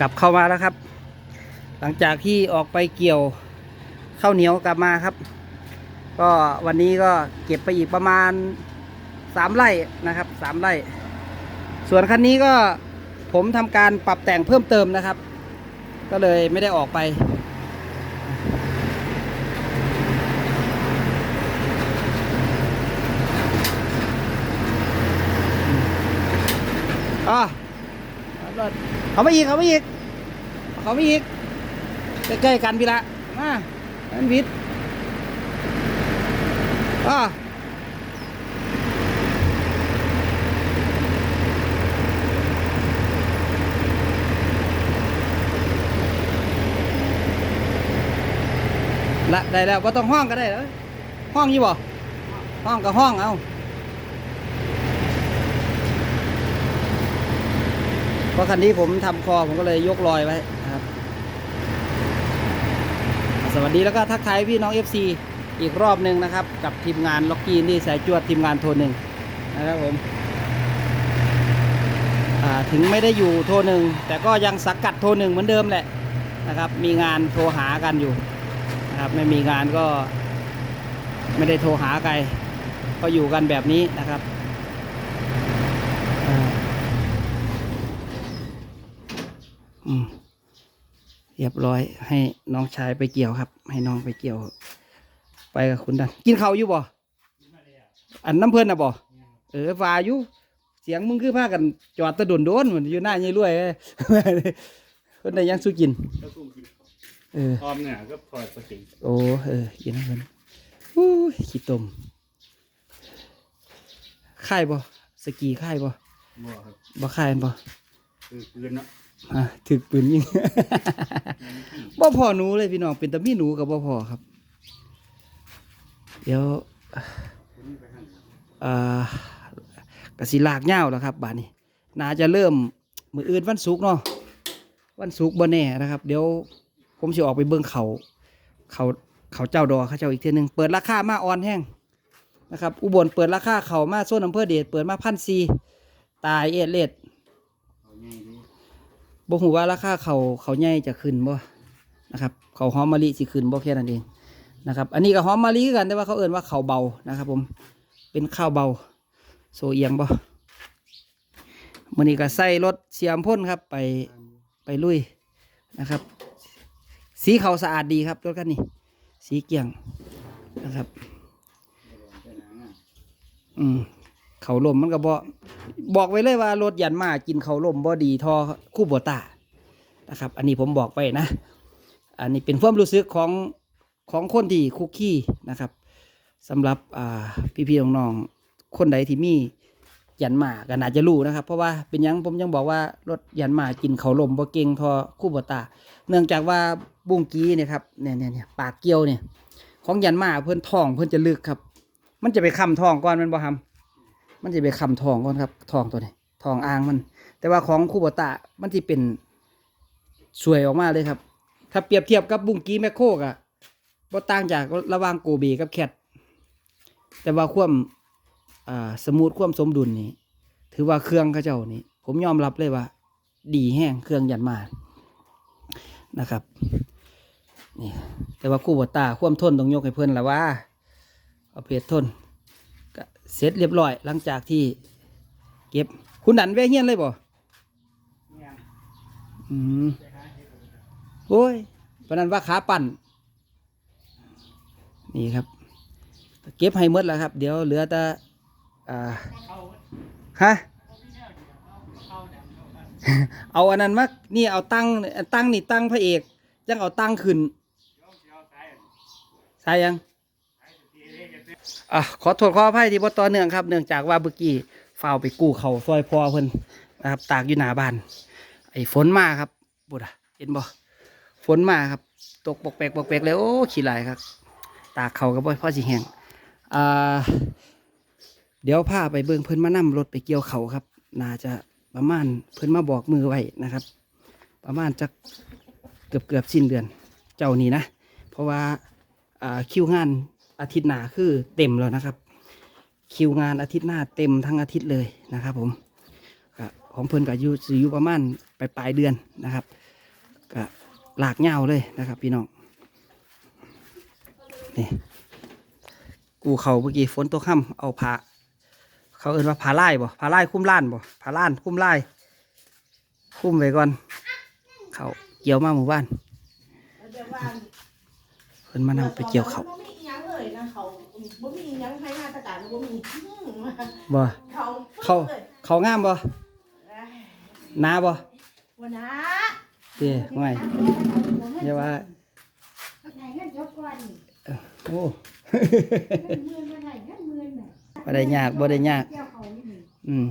กลับเข้ามาแล้วครับ หลังจากที่ออกไปเกี่ยวข้าวเหนียวกลับมาครับ ก็วันนี้ก็เก็บไปอีกประมาณสามไร่นะครับสามไร่ ส่วนคันนี้ก็ผมทำการปรับแต่งเพิ่มเติมนะครับ ก็เลยไม่ได้ออกไปอะ เขาไม่อีกเขาไม่อีกเขาไม่อีกใกล้ๆกันพี่ละมาอันวิทย์อะละได้แล้วว่าต้องห้องก็ได้แล้วห้องยู่บ่ห้องกับห้องเอา เพ ราะคันนี้ผมทำคอผมก็เลยยกลอยไว้นะครับ สวัสดีแล้วก็ทักทายพี่น้อง FC อีกรอบหนึ่งนะครับ กับทีมงานล็อกกี้นี่สายจวดทีมงานโทรหนึ่งนะครับผมถึงไม่ได้อยู่โทรหนึ่งแต่ก็ยังสังกัดโทรหนึ่งเหมือนเดิมแหละนะครับ มีงานโทรหากันอยู่นะครับไม่มีงานก็ไม่ได้โทรหาใครก็อยู่กันแบบนี้นะครับอ่า อืมเรียบร้อย ให้น้องชายไปเกี่ยวครับ ให้น้องไปเกี่ยว ไปกับคุณดันกินข้าวอยู่บ่อันน้ำเพื่อนนะบ่เออฟ้าอยู่เสียงมึงคือพากัน จอดตะดุนโดนเหมือนอยู่หน้ายี่รวยเอ้ยเพิ่นได้ยังสู้กินก็กุ้งกินเออออมเนี่ยก็พอปกติโอ้เออกินน้ำเพิ่นอู้ยขี้ตมค่ายบ่สกีค่ายบ่บ่ครับบ่ค่ายแม่นบ่คือคืนเนาะ อะถึกปืนยิง บ่พอหนูเลยพี่น้องเป็นตะมีหนูกับบ่พอครับ เดี๋ยวอ่ากสิลากเหย้าแล้วครับบาดนี้น่าจะเริ่มมืออื่นวันศุกร์เนาะวันศุกร์บ่แน่นะครับ เดี๋ยวผมสิออกไปเบิ่งเขาเขาเขาเจ้าดอเขาเจ้าอีกเทีนึงเปิดราคามาออนแห้งนะครับ อุบลเปิดราคาเขามาโซนอำเภอเดชเปิดมาพันซีตายเอเลด บ่ฮู้ว่าราคาเขาเขาใหญ่จะขึ้นบ่นะครับเขาหอมมะลิสิขึ้นบ่แค่นั้นเองนะครับ อันนี้ก็หอมมะลิกันแต่ว่าเขาเอ่นว่าเขาเบานะครับ ผมเป็นข้าวเบา โซเอียงบ่มื้อนี้ก็ใส่รถเสียมพ่นครับ ไปไปลุยนะครับ สีเขาสะอาดดีครับรถคันนี้สีเกี่ยงนะครับ อืมเขาลมมันก็บอ บอกไว้เลยว่ารถยันมากินเขาลมบ่ดีทอคู่บัวตานะครับ อันนี้ผมบอกไปนะ อันนี้เป็นความรู้สึกของของคนที่คุกคี้นะครับสำหรับอ่พี่ๆน้องๆคนใดที่มียันมาก็น่าจะรู้นะครับ เพราะว่าเป็นยังผมยังบอกว่ารถยันมากินเขาลมบ่เก่งทอคู่บัวตา เนื่องจากว่าบุ้งกี้เนี่ยครับเนี่ยเนี่ยเนี่ยปากเกี้ยวเนี่ย ของยันมาเพื่อนทองเพื่อนจะลึกครับ มันจะไปคำทองก่อนมันบ่ทำ มันจะไปคำทองก่อนครับ ทองตัวนี้ ทองอ่างมัน แต่ว่าของคูโบตะมันที่เป็นสวยออกมาเลยครับ ถ้าเปรียบเทียบกับบุ้งกี้แมคโคกอะบ่ต่างจากระว่างโกเบกับแคทแต่ว่าความอ่าสมูทความสมดุลนี่ถือว่าเครื่องเขาเจ้านี่ผมยอมรับเลยว่า ดีแห้งเครื่องยันมานะครับนี่แต่ว่าคูโบตาความทนต้องยกให้เพื่อนละว่าเอาเพจทน เสร็จเรียบร้อย หลังจากที่ เก็บคุณดันแวะเฮียนเลยบ่อืมโอ้ยปานนั้นว่าขาปั่น นี่ครับ เก็บให้หมดแล้วครับ เดี๋ยวเหลือแต่อ่าฮะเอาอันนั้นมานี่เอาตั้งตั้งนี่ตั้งพระเอกจังเอาตั้งขึ้นใช่ยัง อะขอโทษขออภัยที่บ่ต่อเนื่องครับ เนื่องจากว่าเมื่อกี้ฝ้าวไปกู้เขาซอยพอเพิ่นนะครับ ตากอยู่หน้าบ้าน ไอ้ฝนมาครับบุดะเห็นบ่ฝนมาครับ ตกปกแปกปกแปกเลยโอ้ขี้ไหลายครับ ตากเขาก็บ่พอสิแห้งอ่าเดี๋ยวพาไปเบิ่งเพิ่นมานํรถไปเกี่ยวเขาครับ น่าจะประมาณเพิ่นมาบอกมือไว้นะครับ ประมาณจักเกือบเกือบสิ้นเดือนเจ้านี่นะ เพราะว่าอ่าคิวงาน อาทิตย์หน้าคือเต็มแล้วนะครับ คิวงานอาทิตย์หน้าเต็มทั้งอาทิตย์เลยนะครับ ผมของเพิ่นก็อยู่สิอยู่ประมาณปลายปลายเดือนนะครับก็หลากยาเลยนะครับ พี่น้องนี่กูเขาเมื่อกี้ฝนตกค่ำเอาผาเขาเอินว่าผาไล่บ่ผาไล่คุ้มล้านบ่ผาล้านคุ้มไล่คุ้มไว้ก่อน เขาเกี่ยวมาหมู่บ้านเดี๋ยวว่าเพิ่นมานำไปเกี่ยวเขา เลยนะเขาบ่มีอิหยังให้งานตะการบ่มีอืมบ่เขาเขาเลยเขางามบ่เอ้ยนาบ่วันนะเด้ไม่อย่าว่าไหนเงินยกก่อนโอ้ เงินหมื่นมาไหนเงินหมื่นน่ะบ่ได้ยากบ่ได้ยาก เจ้าเขานี่นี่อืม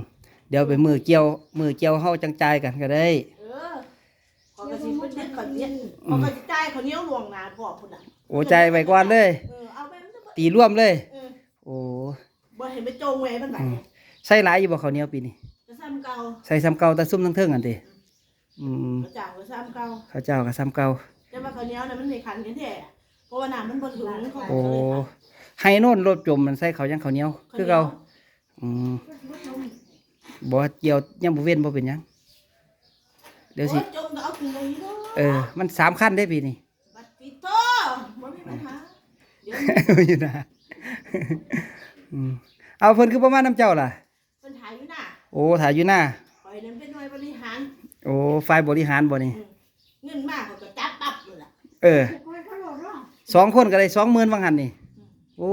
เดี๋ยวไปมือเกี่ยว มือเกี่ยวเฮาจังใจายกันก็ได้ เออเขาก็สิเพิ่นเด็ดเขาเนี่ยเขาก็สิจ่ายเขาเหนี้ยวหลวงหนาพ่อพุ่นน่ะโอ้ใจายไว้ก่อนเลย เอ ตีร่วมเลย เออโอ้บ่เห็นไปโจงไว้มันบัดนี้ใส่หลายอยู่บ่ข้าวเหนียวปีนี้จะซ้ำเก่าใส่ซ้ำเก่าแต่ซุ่มทั้งเทิงอันติอืมเขาจ้างก็ซ้ำเก่าข้าวเจ้าก็ซ้ำเก่าแต่ว่าเขาเหนี้ยวน่ะมันในขันกันแท้เพราะว่าน้ำมันบ่ถึงเขาโอ้ก็เลยให้โน่นรถจมมันใส่ข้าวยังข้าวเหนียว คือเก่าอืมบ่เกี่ยวยังบ่เว้นบ่เป็นหยังเดี๋ยวสิ โอ้จมก็เอาขึ้นตรงนี้เนาะเออ มันสามขั้นได้ปีนี้ บัดปิดโตบ่มีปัญหาเดี๋ยว อยู่นะอืมเอาเพิ่นคือประมาณน้ำเจ้าล่ะเพิ่นถ่ายอยู่น่ะโอ้ถ่ายอยู่หน้า คอยนั้นเป็นหน่วยบริหาร โอ้ฝ่ายบริหารบ่นี่ เงินมากเขาก็จับปั๊บเลยล่ะเออคอยเขาโหลดร้องสองคนก็ได้สองหมื่นว่างันนี่ โอ้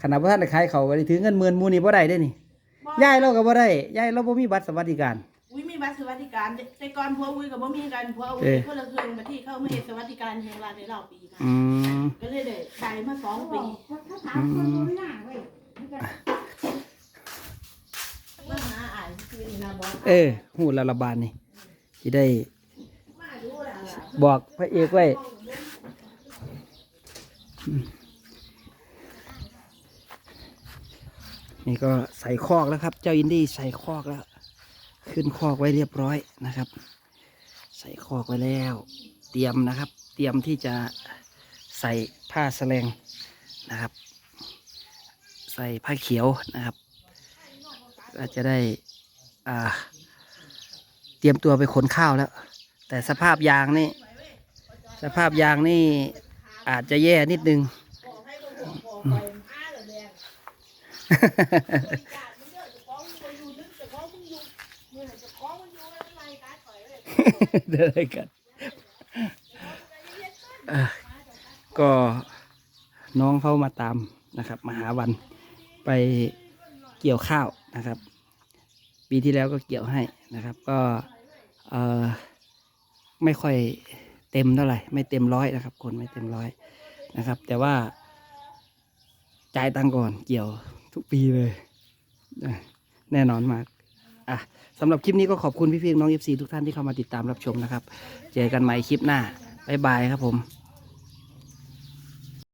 ขนาดบ่ทันได้ขายเขาก็ได้ถือเงินหมื่นหมู่นี่บ่ได้เด้นี่บ่ยายเราก็บ่ได้ยายเราบ่มีบัตรสวัสดิการ อุ้ยมีบัตรสวัสดิการแต่ก่อนพัวอุ้ยก็บ่มีกันพัวอุ้เอ๊ยะคนละเครื่องมาที่เข้ามาเฮ็ดสวัสดิการแห่งรัฐในรอบปีมาอืมก็เลยได้ได้มาสองเขาบปีอกเขาถามคนรู้หน้าเว้ยมันก็มาหาอ่านคือนี่นะบอกเออหูละละบาทนี่สิได้ มาดูแล้วล่ะบอกพระเอกไว้อืมนี่ก็ใส่คอกแล้วครับ เจ้าอินดี้ใส่คอกแล้ว ขึ้นคอกไว้เรียบร้อยนะครับ ใส่คอกไว้แล้ว เตรียมนะครับ เตรียมที่จะใส่ผ้าแสลงนะครับ ใส่ผ้าเขียวนะครับก็จะได้เตรียมตัวไปขนข้าวแล้ว แต่สภาพยางนี่ สภาพยางนี่อาจจะแย่นิดนึง เดินกันก็น้องเขามาตามนะครับมาหาวันไปเกี่ยวข้าวนะครับ ปีที่แล้วก็เกี่ยวให้นะครับ ก็ไม่ค่อยเต็มเท่าไหร่ไม่เต็มร้อยนะครับ คนไม่เต็มร้อยนะครับ แต่ว่าจ่ายตังก่อนเกี่ยวทุกปีเลย แน่นอนมาก อะสำหรับคลิปนี้ก็ขอบคุณพี่ๆน้องเอฟซีทุกท่านที่เข้ามาติดตามรับชมนะครับ เจอกันใหม่คลิปหน้าบ๊ายบายครับผม